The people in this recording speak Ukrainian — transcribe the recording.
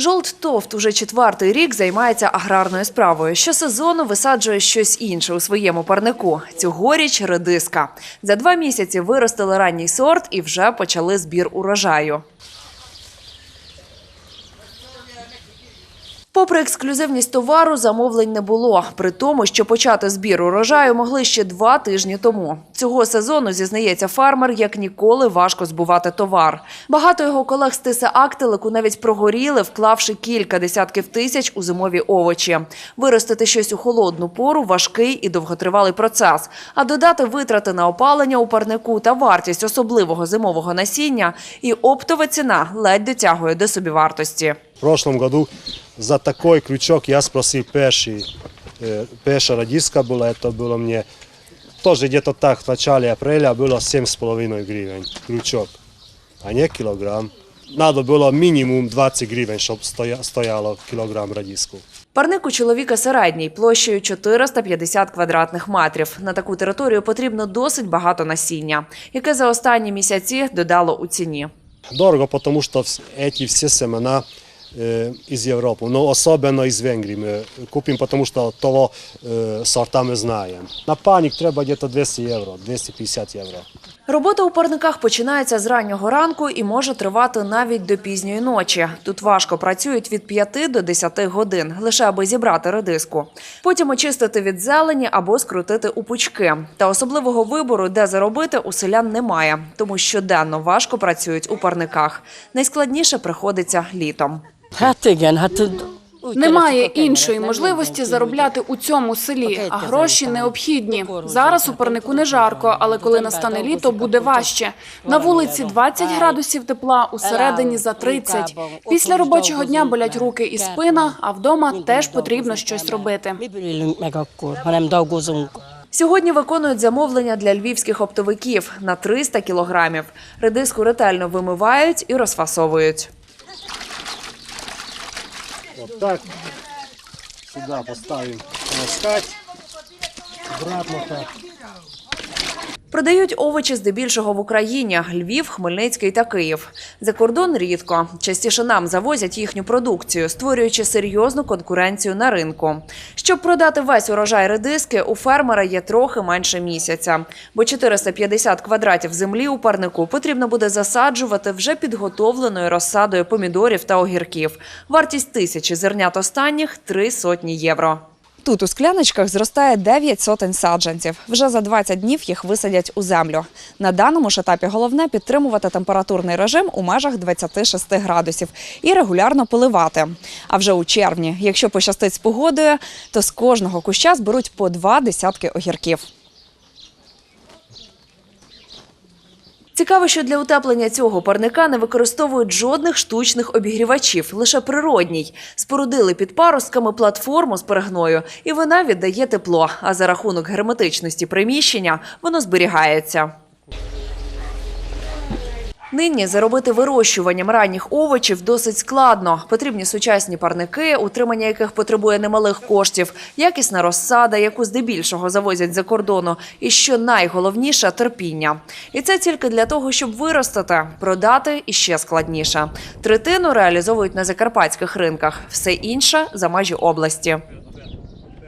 Жолт Тофт уже четвертий рік займається аграрною справою. Щосезону висаджує щось інше у своєму парнику. Цьогоріч редиска. За два місяці виростили ранній сорт і вже почали збір урожаю. Попри ексклюзивність товару, замовлень не було. При тому, що почати збір урожаю могли ще два тижні тому. Цього сезону, зізнається фермер, як ніколи важко збувати товар. Багато його колег з Тиса Актелику навіть прогоріли, вклавши кілька десятків тисяч у зимові овочі. Виростити щось у холодну пору важкий і довготривалий процес. А додати витрати на опалення у парнику та вартість особливого зимового насіння і оптова ціна ледь дотягує до собівартості. В прошлом году за такой крючок я спросил перший, э, перша радиска была, это было мне тоже где-то так в начале апреля было 7,5 гривен крючок, а не килограмм. Надо было минимум 20 гривен, чтобы стоя, стояло килограмм радиску. Парник у чоловіка середній, площею 450 квадратних метрів. На таку територію потрібно досить багато насіння, яке за останні місяці додало у ціні. Дорого, потому что вс- эти все семена э, из Европы, но особенно из Венгрии мы купим, потому что того э, сорта мы знаем. На паник треба где-то 200 евро, 250 евро. Робота у парниках починається з раннього ранку і може тривати навіть до пізньої ночі. Тут важко працюють від 5 до 10 годин, лише аби зібрати редиску. Потім очистити від зелені або скрутити у пучки. Та особливого вибору, де заробити, у селян немає, тому щоденно важко працюють у парниках. Найскладніше приходиться літом. Немає іншої можливості заробляти у цьому селі, а гроші необхідні. Зараз у парнику не жарко, але коли настане літо, буде важче. На вулиці 20 градусів тепла, усередині за 30. Після робочого дня болять руки і спина, а вдома теж потрібно щось робити. Сьогодні виконують замовлення для львівських оптовиків на 300 кілограмів. Редиску ретельно вимивають і розфасовують. Вот так. Сюда поставим полоскать. Обратно так. Продають овочі здебільшого в Україні – Львів, Хмельницький та Київ. За кордон рідко. Частіше нам завозять їхню продукцію, створюючи серйозну конкуренцію на ринку. Щоб продати весь урожай редиски, у фермера є трохи менше місяця. Бо 450 квадратів землі у парнику потрібно буде засаджувати вже підготовленою розсадою помідорів та огірків. Вартість тисячі зернят останніх – три сотні євро. Тут у скляночках зростає 9 сотень саджанців. Вже за 20 днів їх висадять у землю. На даному ж етапі головне підтримувати температурний режим у межах 26 градусів і регулярно поливати. А вже у червні, якщо пощастить з погодою, то з кожного куща зберуть по два десятки огірків. Цікаво, що для утеплення цього парника не використовують жодних штучних обігрівачів, лише природній. Спорудили під паростками платформу з перегною, і вона віддає тепло. А за рахунок герметичності приміщення воно зберігається. Нині заробити вирощуванням ранніх овочів досить складно. Потрібні сучасні парники, утримання яких потребує немалих коштів, якісна розсада, яку здебільшого завозять за кордону, і що найголовніше терпіння. І це тільки для того, щоб виростити, продати і ще складніше. Третину реалізовують на закарпатських ринках, все інше за межі області.